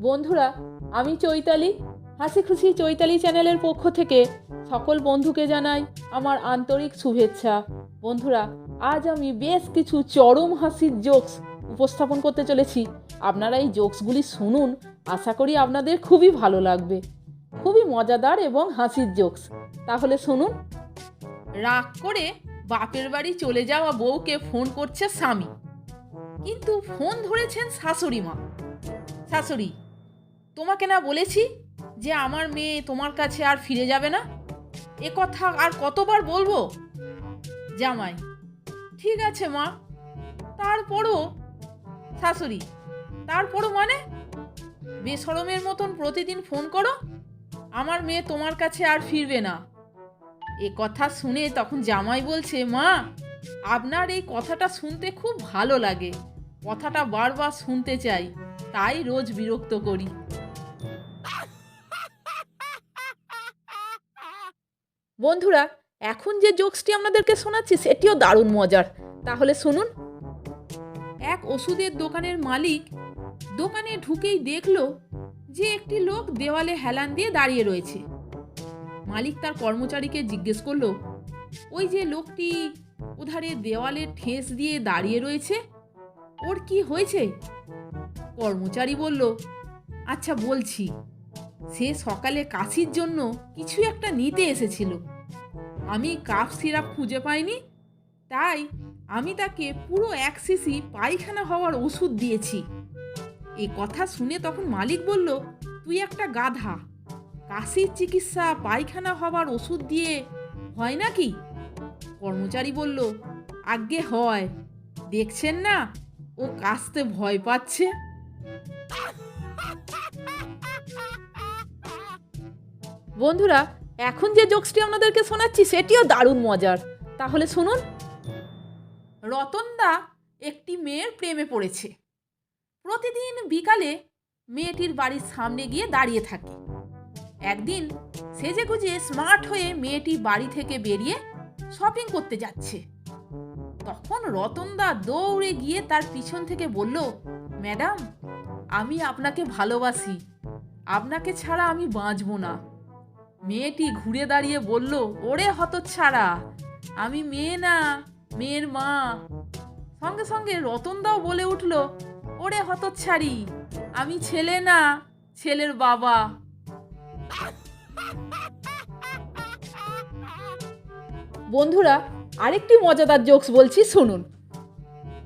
বন্ধুরা, আমি চৈতালি। হাসি খুশি চৈতালি চ্যানেলের পক্ষ থেকে সকল বন্ধুকে জানাই আমার আন্তরিক শুভেচ্ছা। বন্ধুরা, আজ আমি বেশ কিছু চরম হাসির জোকস উপস্থাপন করতে চলেছি। আপনারা এই জোকসগুলি শুনুন, আশা করি আপনাদের খুবই ভালো লাগবে। খুবই মজাদার এবং হাসির জোকস। তাহলে শুনুন। রাগ করে বাপের বাড়ি চলে যাওয়া বউকে ফোন করছে স্বামী। কিন্তু ফোন ধরেছেন শাশুড়ি মা। শাশুড়ি তোমাকে না বলেছি যে আমার মেয়ে তোমার কাছে আর ফিরে যাবে না? এ কথা আর কতবার বলব? জামাই, ঠিক আছে মা। তারপরও, শাশুড়ি, তারপরও মানে? বেসরমের মতন প্রতিদিন ফোন করো, আমার মেয়ে তোমার কাছে আর ফিরবে না। এ কথা শুনে তখন জামাই বলছে, মা, আপনার এই কথাটা শুনতে খুব ভালো লাগে। কথাটা বারবার শুনতে চাই, তাই রোজ বিরক্ত করি। বন্ধুরা, এখন যে জোকসটি আপনাদেরকে শোনাচ্ছি, সেটিও দারুণ মজার। তাহলে শুনুন। এক ওষুধের দোকানের মালিক দোকানে ঢুকেই দেখল যে একটি লোক দেওয়ালে হেলান দিয়ে দাঁড়িয়ে রয়েছে। মালিক তার কর্মচারীকে জিজ্ঞেস করল, ওই যে লোকটি ওধারে দেওয়ালে ঠেস দিয়ে দাঁড়িয়ে রয়েছে, ওর কি হয়েছে? কর্মচারী বলল আচ্ছা বলছি। সে সকালে কাশির জন্য কিছু একটা নিতে এসেছিল। আমি কাফ সিরাপ খুঁজে পাইনি, তাই আমি তাকে পুরো এক সিসি পায়খানা হওয়ার ওষুধ দিয়েছি। এই কথা শুনে তখন মালিক বলল, তুই একটা গাধা, কাশির চিকিৎসা পায়খানা হওয়ার ওষুধ দিয়ে হয় নাকি? কর্মচারী বলল, আজ্ঞে হয়, দেখছেন না, ও কাশতে ভয় পাচ্ছে। বন্ধুরা এখন যে জোকসটি আপনাদেরকে শোনাচ্ছি, সেটিও দারুণ মজার। তাহলে শুনুন। রতনদা একটি মেয়ের প্রেমে পড়েছে। প্রতিদিন বিকালে মেয়েটির বাড়ির সামনে গিয়ে দাঁড়িয়ে থাকে। একদিন সেজে গুজে স্মার্ট হয়ে মেয়েটি বাড়ি থেকে বেরিয়ে শপিং করতে যাচ্ছে। তখন রতনদা দৌড়ে গিয়ে তার পিছন থেকে বলল, ম্যাডাম, আমি আপনাকে ভালোবাসি। আপনাকে ছাড়া আমি বাঁচব না। মেয়েটি ঘুরে দাঁড়িয়ে বলল, ওরে হতচ্ছাড়া, আমি মেয়ে না, মেয়ের মা। সঙ্গে সঙ্গে রতনদাও বলে উঠল, ওরে হতচ্ছাড়ি, আমি ছেলে না, ছেলের বাবা। বন্ধুরা, আরেকটি মজাদার জোকস বলছি, শুনুন।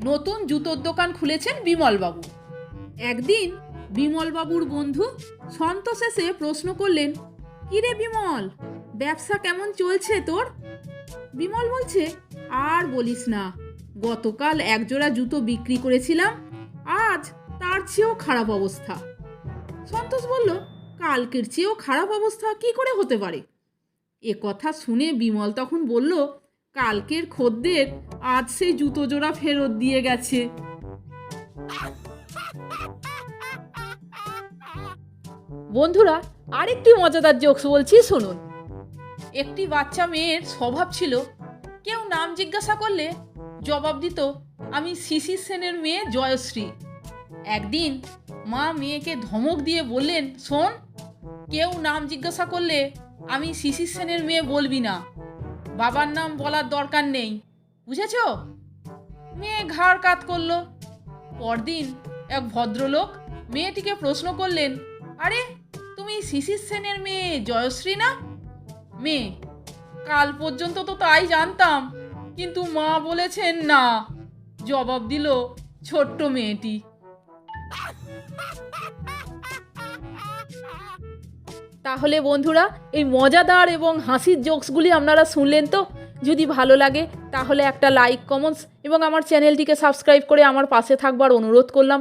নতুন জুতোর দোকান খুলেছেন বিমলবাবু। একদিন বিমলবাবুর বন্ধু সন্তোষ এসে প্রশ্ন করলেন কিরে বিমল? ব্যবসা কেমন চলছে তোর? বিমল বলছে, আর বলিস না, গতকাল একজোড়া জুতো বিক্রি করেছিলাম, আজ তার চেয়েও খারাপ অবস্থা। সন্তোষ বলল, কালকের চেয়েও খারাপ অবস্থা কি করে হতে পারে? এ কথা শুনে বিমল তখন বলল, কালকের খদ্দের আজ সেই জুতো জোড়া ফেরত দিয়ে গেছে। বন্ধুরা, আরেকটি মজাদার জোকস বলছি, শুনুন। একটি বাচ্চা মেয়ের স্বভাব ছিল, কেউ নাম জিজ্ঞাসা করলে জবাব দিত, আমি শিশির সেনের মেয়ে জয়শ্রী। একদিন মা মেয়েকে ধমক দিয়ে বললেন, শোন, কেউ নাম জিজ্ঞাসা করলে আমি শিশির সেনের মেয়ে বলবি না। বাবার নাম বলার দরকার নেই, বুঝেছ? মেয়ে ঘাড় কাত করল। পরদিন এক ভদ্রলোক মেয়েটিকে প্রশ্ন করলেন আরে, তুমি শিশির সেনের মেয়ে, জয়শ্রী না? মেয়ে, কাল পর্যন্ত তো তাই জানতাম, কিন্তু মা বলেছেন না। জবাব দিল ছোট্ট মেয়েটি। তাহলে বন্ধুরা, এই মজাদার এবং হাসির জোকসগুলি আপনারা শুনলেন তো? যদি ভালো লাগে, তাহলে একটা লাইক, কমেন্টস এবং আমার চ্যানেলটিকে সাবস্ক্রাইব করে আমার পাশে থাকবার অনুরোধ করলাম।